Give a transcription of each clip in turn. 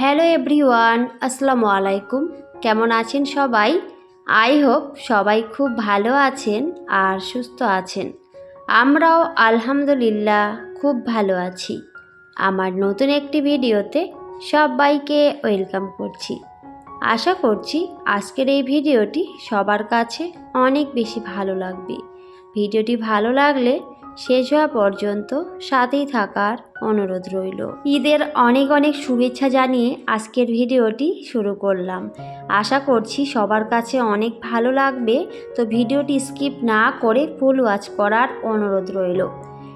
Hello everyone, আসসালামু আলাইকুম। কেমন আছেন সবাই? আই হোপ সবাই খুব ভালো আছেন আর সুস্থ আছেন। আমরাও আলহামদুলিল্লাহ খুব ভালো আছি। আমার নতুন একটি ভিডিওতে সবাইকে ওয়েলকাম করছি। আশা করছি আজকের এই ভিডিওটি সবার কাছে অনেক বেশি ভালো লাগবে। ভিডিওটি ভালো লাগলে শেষ হওয়া পর্যন্ত সাথেই থাকার অনুরোধ রইল। ঈদের অনেক অনেক শুভেচ্ছা জানিয়ে আজকের ভিডিওটি শুরু করলাম। আশা করছি সবার কাছে অনেক ভালো লাগবে, তো ভিডিওটি স্কিপ না করে ফুল ওয়াচ করার অনুরোধ রইল।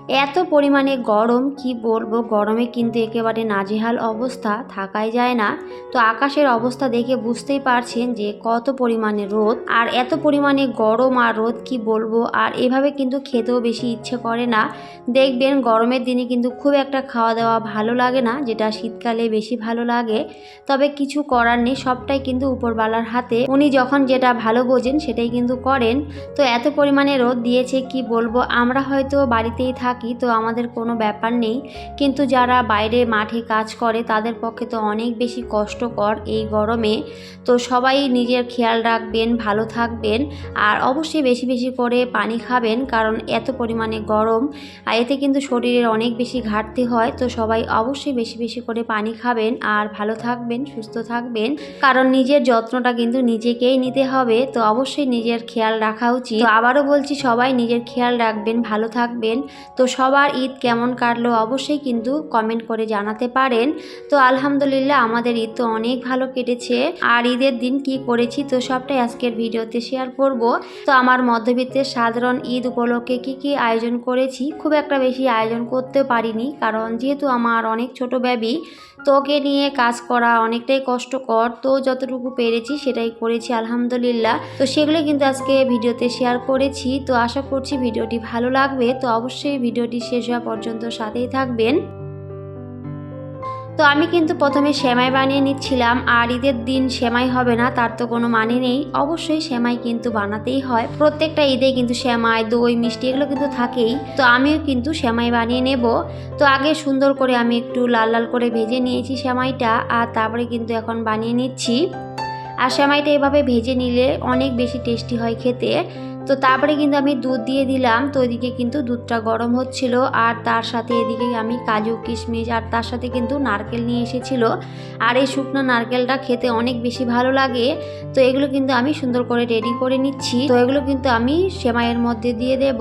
এত পরিমাণে গরম, কি বলব? গরমে কিন্তু একেবারে নাজেহাল অবস্থা, থাকাই যায় না। তো আকাশের অবস্থা দেখে বুঝতেই পারছেন যে কত পরিমাণে রোদ, আর এত পরিমাণে গরম আর রোদ, কি বলব? আর এভাবে কিন্তু খেতেও বেশি ইচ্ছে করে না। দেখবেন গরমের দিনে কিন্তু খুব একটা খাওয়া দাওয়া ভালো লাগে না, যেটা শীতকালে বেশি ভালো লাগে। তবে কিছু করার নেই, সবটাই কিন্তু উপরবালার হাতে। উনি যখন যেটা ভালো বোঝেন, সেটাই কিন্তু করেন। তো এত পরিমাণে রোদ দিয়েছে, কি বলব? আমরা হয়তো বাড়িতেই থাকি তো আমাদের কোনো ব্যাপার নেই। কিন্তু যারা বাইরে মাঠে কাজ করে, তাদের পক্ষে তো অনেক বেশি কষ্টকর এই গরমে। তো সবাই নিজের খেয়াল রাখবেন, ভালো থাকবেন, আর অবশ্যই বেশি বেশি করে পানি খাবেন, কারণ এত পরিমাণে গরম, আর এতে কিন্তু শরীরের অনেক বেশি ঘাটতি হয়। তো সবাই অবশ্যই বেশি বেশি করে পানি খাবেন, আর ভালো থাকবেন, সুস্থ থাকবেন, কারণ নিজের যত্নটা কিন্তু নিজেকেই নিতে হবে। তো অবশ্যই নিজের খেয়াল রাখা উচিত। আবারও বলছি, সবাই নিজের খেয়াল রাখবেন, ভালো থাকবেন। তো সবার ঈদ কেমন কাটলো অবশ্যই কিন্তু কমেন্ট করে জানাতে পারেন। তো আলহামদুলিল্লাহ আমাদের ঈদ তো অনেক ভালো কেটেছে। আর ঈদের দিন কি করেছি তো সবটাই আজকের ভিডিওতে শেয়ার করব। তো আমার মধ্যবিত্তের সাধারণ ঈদ উপলক্ষে কি কি আয়োজন করেছি, খুব একটা বেশি আয়োজন করতে পারিনি কারণ যেহেতু আমার অনেক ছোট বেবি তোকে নিয়ে কাজ করা অনেকটাই কষ্টকর। তো যতটুকু পেরেছি সেটাই করেছি, আলহামদুলিল্লাহ। তো সেগুলো কিন্তু আজকে ভিডিওতে শেয়ার করেছি। তো আশা করছি ভিডিওটি ভালো লাগবে। তো অবশ্যই ভিডিওটি শেষ হওয়া পর্যন্ত সাথেই থাকবেন। তো আমি কিন্তু প্রথমে সেমাই বানিয়ে নিচ্ছিলাম, আর ঈদের দিন সেমাই হবে না, তার তো কোনো মানে নেই। অবশ্যই সেমাই কিন্তু বানাতেই হয়। প্রত্যেকটা ঈদে কিন্তু সেমাই, দই, মিষ্টি এগুলো কিন্তু থাকেই। তো আমিও কিন্তু সেমাই বানিয়ে নেব। তো আগে সুন্দর করে আমি একটু লাল লাল করে ভেজে নিয়েছি সেমাইটা, আর তারপরে কিন্তু এখন বানিয়ে নিচ্ছি। আর সেমাইটা এভাবে ভেজে নিলে অনেক বেশি টেস্টি হয় খেতে। তো তারপরে কিন্তু আমি দুধ দিয়ে দিলাম। তো ওইদিকে কিন্তু দুধটা গরম হচ্ছিল। আর তার সাথে এদিকে আমি কাজু, কিশমিশ আর তার সাথে কিন্তু নারকেল নিয়ে এসেছিল। আর এই শুকনো নারকেলটা খেতে অনেক বেশি ভালো লাগে। তো এগুলো কিন্তু আমি সুন্দর করে রেডি করে নিচ্ছি। তো এগুলো কিন্তু আমি সেমাইয়ের মধ্যে দিয়ে দেব।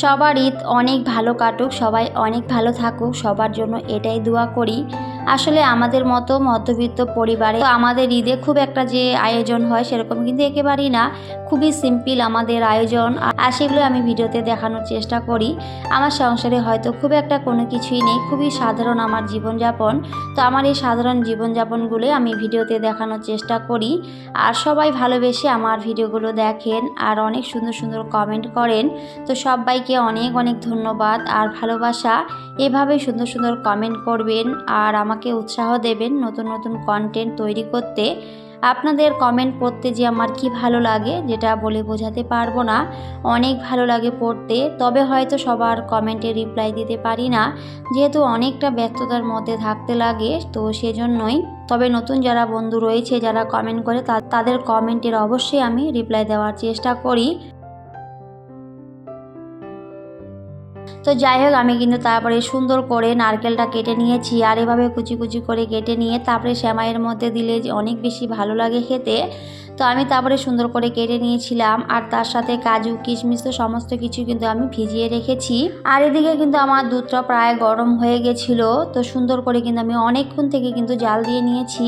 সবার ঈদ অনেক ভালো কাটুক, সবাই অনেক ভালো থাকুক, সবার জন্য এটাই দোয়া করি। আসলে আমাদের মতো মধ্যবিত্ত পরিবারে আমাদের ঈদে খুব একটা যে আয়োজন হয় সেরকম কিন্তু একেবারেই না। খুবই সিম্পল আমাদের আয়োজন। আর সেগুলো আমি ভিডিওতে দেখানোর চেষ্টা করি। আমার সংসারে হয়তো খুব একটা কোনো কিছুই নেই। খুবই সাধারণ আমার জীবনযাপন। তো আমার এই সাধারণ জীবনযাপনগুলো আমি ভিডিওতে দেখানোর চেষ্টা করি। আর সবাই ভালোবেসে আমার ভিডিওগুলো দেখেন আর অনেক সুন্দর সুন্দর কমেন্ট করেন। তো সবাইকে অনেক অনেক ধন্যবাদ আর ভালোবাসা। এভাবে সুন্দর সুন্দর কমেন্ট করবেন। আর আমাকে উৎসাহ দেবেন নতুন নতুন কন্টেন্ট তৈরি করতে। আপনাদের কমেন্ট পড়তে যে আমার কি ভালো লাগে, যেটা বলে বোঝাতে পারব না। অনেক ভালো লাগে পড়তে, তবে হয়তো সবার কমেন্টে রিপ্লাই দিতে পারি না। যেহেতু অনেকটা ব্যস্ততার মধ্যে থাকতে লাগে, তো সেজন্যই। তবে নতুন যারা বন্ধু রয়েছে, যারা কমেন্ট করে তাদের কমেন্টের অবশ্যই আমি রিপ্লাই দেওয়ার চেষ্টা করি। তো যাই হোক, আমি কিন্তু তারপরে সুন্দর করে নারকেলটা কেটে নিয়েছি আর এভাবে কুচি কুচি করে কেটে নিয়ে তারপরে শ্যামাইয়ের মধ্যে দিলে যে অনেক বেশি ভালো লাগে খেতে। তো আমি তারপরে সুন্দর করে কেটে নিয়েছিলাম আর তার সাথে কাজু, কিশমিশ, তো সমস্ত কিছু কিন্তু আমি ভিজিয়ে রেখেছি। আর এদিকে কিন্তু আমার দুধটা প্রায় গরম হয়ে গেছিল, তো সুন্দর করে কিন্তু আমি অনেকক্ষণ থেকে কিন্তু জাল দিয়ে নিয়েছি।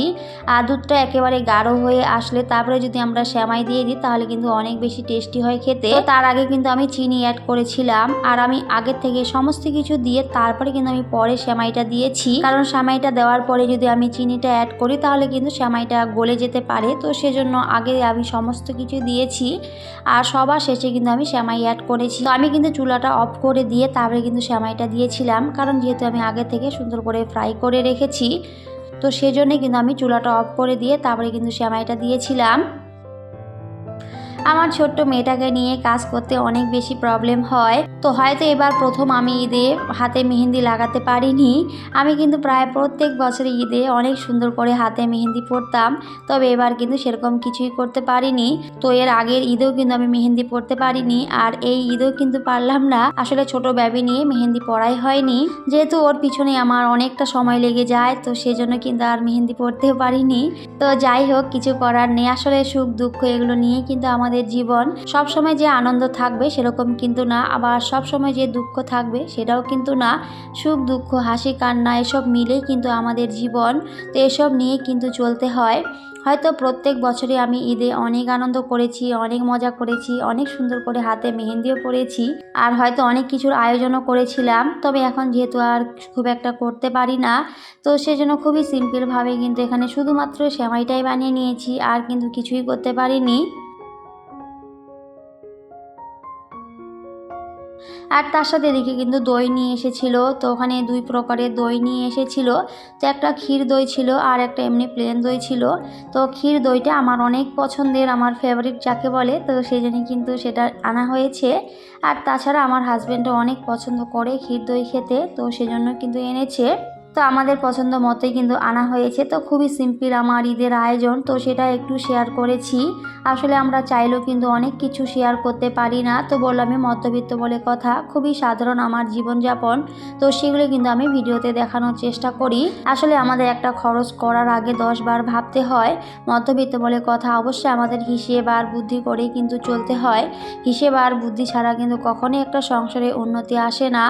আর দুধটা একেবারে গাঢ় হয়ে আসলে তারপরে যদি আমরা শ্যামাই দিয়ে দিই, তাহলে কিন্তু অনেক বেশি টেস্টি হয় খেতে। তার আগে কিন্তু আমি চিনি অ্যাড করেছিলাম। আর আমি আগের থেকে সমস্ত কিছু দিয়ে তারপরে কিন্তু আমি পরে সেমাইটা দিয়েছি। কারণ সেমাইটা দেওয়ার পরে যদি আমি চিনিটা অ্যাড করি, তাহলে কিন্তু সেমাইটা গলে যেতে পারে। তো সেজন্য আগে আমি সমস্ত কিছু দিয়েছি আর সবার শেষে কিন্তু আমি সেমাই অ্যাড করেছি। তো আমি কিন্তু চুলাটা অফ করে দিয়ে তারপরে কিন্তু সেমাইটা দিয়েছিলাম। কারণ যেহেতু আমি আগে থেকে সুন্দর করে ফ্রাই করে রেখেছি, তো সেজন্যই কিন্তু আমি চুলাটা অফ করে দিয়ে তারপরে কিন্তু সেমাইটা দিয়েছিলাম। আমার ছোট্ট মেয়েটাকে নিয়ে কাজ করতে অনেক বেশি প্রবলেম হয়। তো হয়তো এবার প্রথম আমি ঈদে হাতে মেহেন্দি লাগাতে পারিনি। আমি কিন্তু প্রায় প্রত্যেক বছর ঈদে অনেক সুন্দর করে হাতে মেহেন্দি পরতাম। তবে এবার কিন্তু সেরকম কিছুই করতে পারিনি। তো এর আগের ঈদেও কিন্তু আমি মেহেন্দি পরতে পারিনি। আর এই ঈদেও কিন্তু পারলাম না। আসলে ছোট ব্যাবি নিয়ে মেহেন্দি পরাই হয়নি। যেহেতু ওর পিছনে আমার অনেকটা সময় লেগে যায়, তো সেজন্য কিন্তু আর মেহেন্দি পরতেও পারিনি। তো যাই হোক, কিছু করার নেই। আসলে সুখ দুঃখ এগুলো নিয়ে কিন্তু আমাদের জীবন সব সময় যে আনন্দ থাকবে সেরকম কিন্তু না, আবার সব সময় যে দুঃখ থাকবে সেটাও কিন্তু না। সুখ, দুঃখ, হাসি, কান্না এসব মিলেই কিন্তু আমাদের জীবন। তো এসব নিয়ে কিন্তু চলতে হয়। হয়তো প্রত্যেক বছরে আমি ঈদে অনেক আনন্দ করেছি, অনেক মজা করেছি, অনেক সুন্দর করে হাতে মেহেন্দিও পরেছি, আর হয়তো অনেক কিছুর আয়োজনও করেছিলাম। তবে এখন যেহেতু আর খুব একটা করতে পারি না, তো সেজন্য খুবই সিম্পলভাবে কিন্তু এখানে শুধুমাত্র সেমাইটাই বানিয়ে নিয়েছি, আর কিন্তু কিছুই করতে পারিনি। আর তার সাথে এদিকে কিন্তু দই নিয়ে এসেছিল। তো ওখানে দুই প্রকারের দই নিয়ে এসেছিল। তো একটা ক্ষীর দই ছিল আর একটা এমনি প্লেন দই ছিল। তো ক্ষীর দইটা আমার অনেক পছন্দের, আমার ফেভারিট যাকে বলে। তো সেই জন্য কিন্তু সেটা আনা হয়েছে। আর তাছাড়া আমার হাজব্যান্ডও অনেক পছন্দ করে ক্ষীর দই খেতে। তো সেজন্য কিন্তু এনেছে। তো আমাদের পছন্দ মতোই কিন্তু আনা হয়েছে। তো খুবই সিম্পল আমার ঈদের আয়োজন, তো সেটা একটু শেয়ার করেছি। আসলে আমরা চাইলেও কিন্তু অনেক কিছু শেয়ার করতে পারি না, তো বললামই মধ্যবিত্ত বলে কথা। খুবই সাধারণ আমার জীবনযাপন, তো সেগুলো কিন্তু আমি ভিডিওতে দেখানোর চেষ্টা করি। আসলে আমাদের একটা খরচ করার আগে দশ বার ভাবতে হয় মধ্যবিত্ত বলে কথা অবশ্যই আমাদের হিসেব আর বুদ্ধি করেই কিন্তু চলতে হয়। হিসেব আর বুদ্ধি ছাড়া কিন্তু কখনোই একটা সংসারে উন্নতি আসে না।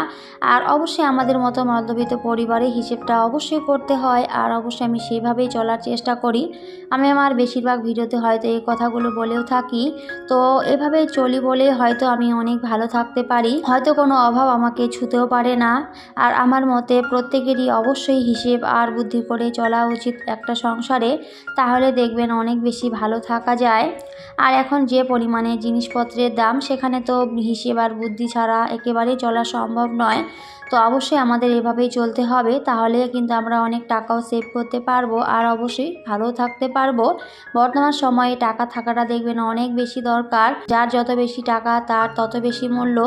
আর অবশ্যই আমাদের মতো মধ্যবিত্ত পরিবারে হিসেবটা অবশ্যই করতে হয় আর অবশ্যই আমি সেইভাবেই চলার চেষ্টা করি। আমি আমার বেশিরভাগ ভিডিওতে হয়তো এই কথাগুলো বলেও থাকি। তো এভাবে চলি বলে হয়তো আমি অনেক ভালো থাকতে পারি। হয়তো কোনো অভাব আমাকে ছুতেও পারে না। আর আমার মতে প্রত্যেকেরই অবশ্যই হিসেব আর বুদ্ধি করে চলা উচিত একটা সংসারে। তাহলে দেখবেন অনেক বেশি ভালো থাকা যায়। আর এখন যে পরিমাণে জিনিসপত্রের দাম, সেখানে তো হিসেব আর বুদ্ধি ছাড়া একেবারেই চলা সম্ভব নয়। তো অবশ্যই আমাদের এভাবেই চলতে হবে, তাহলে কিন্তু আমরা অনেক টাকাও সেভ করতে পারব আর অবশ্যই ভালো থাকতে পারব। বর্তমান সময়ে টাকা থাকাটা দেখবেন অনেক বেশি দরকার, যার যত বেশি টাকা তার তত বেশি মূল্য,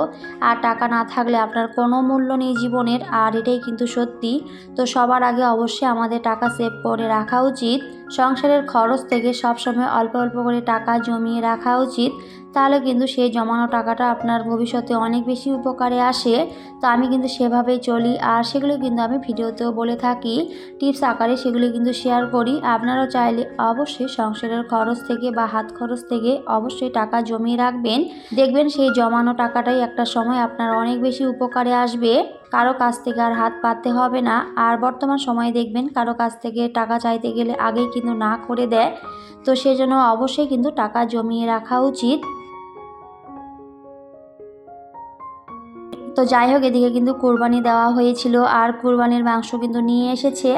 আর টাকা না থাকলে আপনার কোনো মূল্য নেই জীবনের, আর এটাই কিন্তু সত্যি। তো সবার আগে অবশ্যই আমাদের টাকা সেভ করে রাখা উচিত। সংসারের খরচ থেকে সবসময় অল্প অল্প করে টাকা জমিয়ে রাখা উচিত। তাহলে কিন্তু সেই জমানো টাকাটা আপনার ভবিষ্যতে অনেক বেশি উপকারে আসে। তো আমি কিন্তু সেভাবেই চলি। আর সেগুলো কিন্তু আমি ভিডিওতেও বলে থাকি। টিপস আকারে সেগুলো কিন্তু শেয়ার করি। আপনারাও চাইলে অবশ্যই সংসারের খরচ থেকে বা হাত খরচ থেকে অবশ্যই টাকা জমিয়ে রাখবেন। দেখবেন সেই জমানো টাকাটাই একটা সময় আপনার অনেক বেশি উপকারে আসবে। কারও কাছ থেকে আর হাত পাততে হবে না। আর বর্তমান সময়ে দেখবেন কারও কাছ থেকে টাকা চাইতে গেলে আগেই কিন্তু না করে দেয়। তো সেজন্য অবশ্যই কিন্তু টাকা জমিয়ে রাখা উচিত। তো যাই হোক, এদিকে কিন্তু কোরবানি দেওয়া হয়েছিল আর কোরবানির মাংস কিন্তু নিয়ে এসেছে।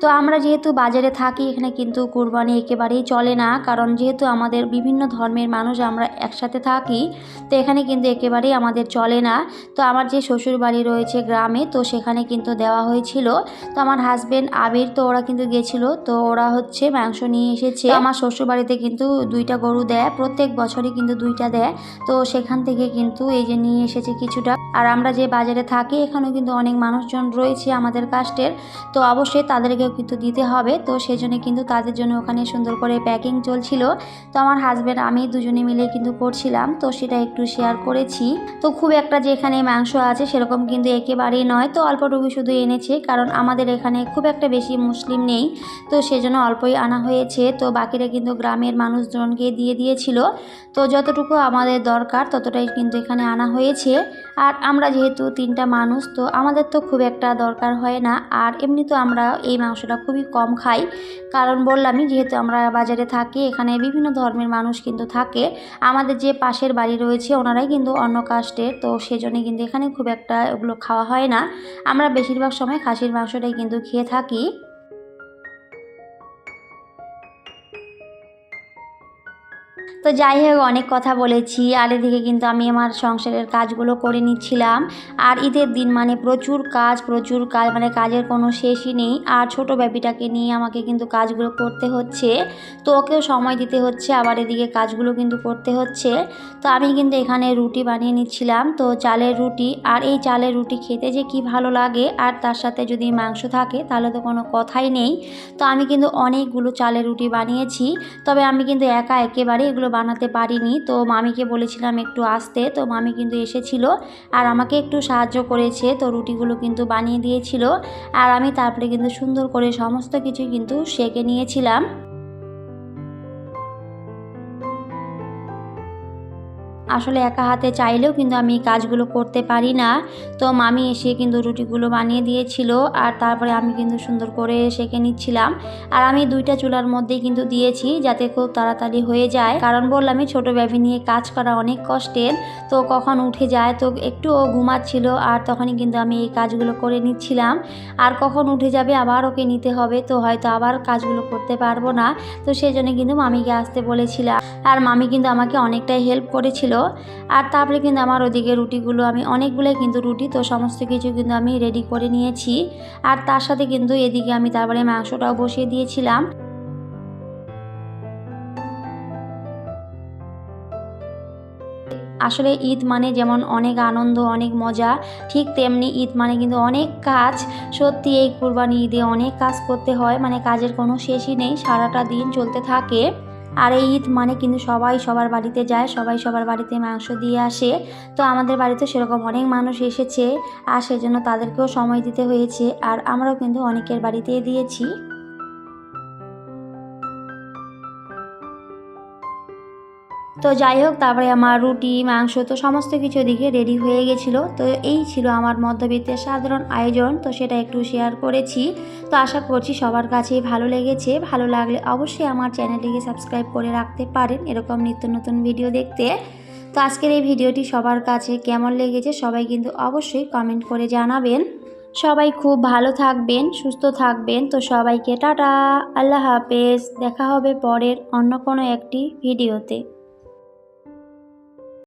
তো আমরা যেহেতু বাজারে থাকি, এখানে কিন্তু কোরবানি একেবারেই চলে না। কারণ যেহেতু আমাদের বিভিন্ন ধর্মের মানুষ আমরা একসাথে থাকি, তো এখানে কিন্তু একেবারেই আমাদের চলে না। তো আমার যে শ্বশুর বাড়ি রয়েছে গ্রামে, তো সেখানে কিন্তু দেওয়া হয়েছিল। তো আমার হাজব্যান্ড আবির, তো ওরা কিন্তু গেছিল। তো ওরা হচ্ছে মাংস নিয়ে এসেছে। আমার শ্বশুর বাড়িতে কিন্তু দুইটা গরু দেয়, প্রত্যেক বছরই কিন্তু দুইটা দেয়। তো সেখান থেকে কিন্তু এই যে নিয়ে এসেছে কিছুটা। আর আমরা যে বাজারে থাকি, এখানেও কিন্তু অনেক মানুষজন রয়েছে আমাদের কাস্টের। তো অবশ্যই তাদেরকেও কিন্তু দিতে হবে। তো সেই জন্য কিন্তু তাদের জন্য ওখানে সুন্দর করে প্যাকিং চলছিল। তো আমার হাজব্যান্ড আমি দুজনে মিলে কিন্তু করছিলাম। তো সেটা একটু শেয়ার করেছি। তো খুব একটা যে এখানে মাংস আছে, সেরকম কিন্তু একেবারেই নয়। তো অল্পটুকু শুধু এনেছে, কারণ আমাদের এখানে খুব একটা বেশি মুসলিম নেই। তো সেজন্য অল্পই আনা হয়েছে। তো বাকিরা কিন্তু গ্রামের মানুষজনকে দিয়ে দিয়েছিল। তো যতটুকু আমাদের দরকার, ততটাই কিন্তু এখানে আনা হয়েছে। আর আমরা যেহেতু তিনটা মানুষ, তো আমাদের তো খুব একটা দরকার হয় না। আর এমনি তো আমরা এই মাংসটা খুবই কম খাই। কারণ বললামই, যেহেতু আমরা বাজারে থাকি, এখানে বিভিন্ন ধর্মের মানুষ কিন্তু থাকে। আমাদের যে পাশের বাড়ি রয়েছে, ওনারাই কিন্তু অন্য কাস্টের তো সেজন্য কিন্তু এখানে খুব একটা ওগুলো খাওয়া হয় না। আমরা বেশিরভাগ সময় খাসির মাংসটাই কিন্তু খেয়ে থাকি। তো যাই হোক, অনেক কথা বলেছি। আর এদিকে কিন্তু আমি আমার সংসারের কাজগুলো করে নিচ্ছিলাম। আর ঈদের দিন মানে প্রচুর কাজ প্রচুর কাজ মানে কাজের কোনো শেষই নেই। আর ছোট বেবিটাকে নিয়ে আমাকে কিন্তু কাজগুলো করতে হচ্ছে। তো ওকেও সময় দিতে হচ্ছে, আবার এদিকে কাজগুলো কিন্তু করতে হচ্ছে। তো আমি কিন্তু এখানে রুটি বানিয়ে নিচ্ছিলাম। তো চালের রুটি, আর এই চালের রুটি খেতে যে কি ভালো লাগে, আর তার সাথে যদি মাংস থাকে, তাহলে তো কোনো কথাই নেই। তো আমি কিন্তু অনেকগুলো চালের রুটি বানিয়েছি। তবে আমি কিন্তু একা একেবারে এগুলো বানাতে পারিনি। তো মামিকে বলেছিলাম একটু আসতে। তো মামি কিন্তু এসেছিল আর আমাকে একটু সাহায্য করেছে। তো রুটিগুলো কিন্তু বানিয়ে দিয়েছিল। আর আমি তারপরে কিন্তু সুন্দর করে সমস্ত কিছু কিন্তু সেঁকে নিয়েছিলাম। আসলে একা হাতে চাইলেও কিন্তু আমি কাজগুলো করতে পারি না। তো মামি এসে কিন্তু রুটিগুলো বানিয়ে দিয়েছিল আর তারপরে আমি কিন্তু সুন্দর করে সেঁকে নিচ্ছিলাম। আর আমি দুইটা চুলার মধ্যেই কিন্তু দিয়েছি যাতে খুব তাড়াতাড়ি হয়ে যায়। কারণ বললামই ছোটো বেবি নিয়ে কাজ করা অনেক কষ্টের। তো কখন উঠে যায় তো একটু ও ঘুমাচ্ছিল আর তখনই কিন্তু আমি এই কাজগুলো করে নিচ্ছিলাম। আর কখন উঠে যাবে আবার ওকে নিতে হবে তো হয়তো আবার কাজগুলো করতে পারব না। তো সেই জন্য কিন্তু মামিকে আসতে বলেছিলাম। আর মামি কিন্তু আমাকে অনেকটাই হেল্প করেছিল। আর তারপরে কিন্তু আমার ওদিকে রুটিগুলো আমি অনেকগুলোই কিন্তু রুটি, তো সমস্ত কিছু কিন্তু আমি রেডি করে নিয়েছি। আর তার সাথে কিন্তু এদিকে আমি তারপরে মাংসটাও বসিয়ে দিয়েছিলাম। আসলে ঈদ মানে যেমন অনেক আনন্দ, অনেক মজা, ঠিক তেমনি ঈদ মানে কিন্তু অনেক কাজ। সত্যি এই কুরবানি ঈদে অনেক কাজ করতে হয় মানে কাজের কোনো শেষই নেই, সারাটা দিন চলতে থাকে। আর এই ঈদ মানে কিন্তু সবাই সবার বাড়িতে যায়, সবাই সবার বাড়িতে মাংস দিয়ে আসে। তো আমাদের বাড়িতে সেরকম অনেক মানুষ এসেছে, আর সেজন্য তাদেরকেও সময় দিতে হয়েছে, আর আমরাও কিন্তু অনেকের বাড়িতে দিয়েছি। তো যাই হোক, তারপরে আমার রুটি, মাংস, তো সমস্ত কিছু দিকে রেডি হয়ে গেছিল। তো এই ছিল আমার মধ্যবিত্তের সাধারণ আয়োজন, তো সেটা একটু শেয়ার করেছি। তো আশা করছি সবার কাছেই ভালো লেগেছে। ভালো লাগলে অবশ্যই আমার চ্যানেলটিকে সাবস্ক্রাইব করে রাখতে পারেন, এরকম নিত্য নতুন ভিডিও দেখতে। তো আজকের এই ভিডিওটি সবার কাছে কেমন লেগেছে, সবাই কিন্তু অবশ্যই কমেন্ট করে জানাবেন। সবাই খুব ভালো থাকবেন, সুস্থ থাকবেন। তো সবাইকে টাটা, আল্লাহ হাফেজ। দেখা হবে পরের অন্য কোনো একটি ভিডিওতে।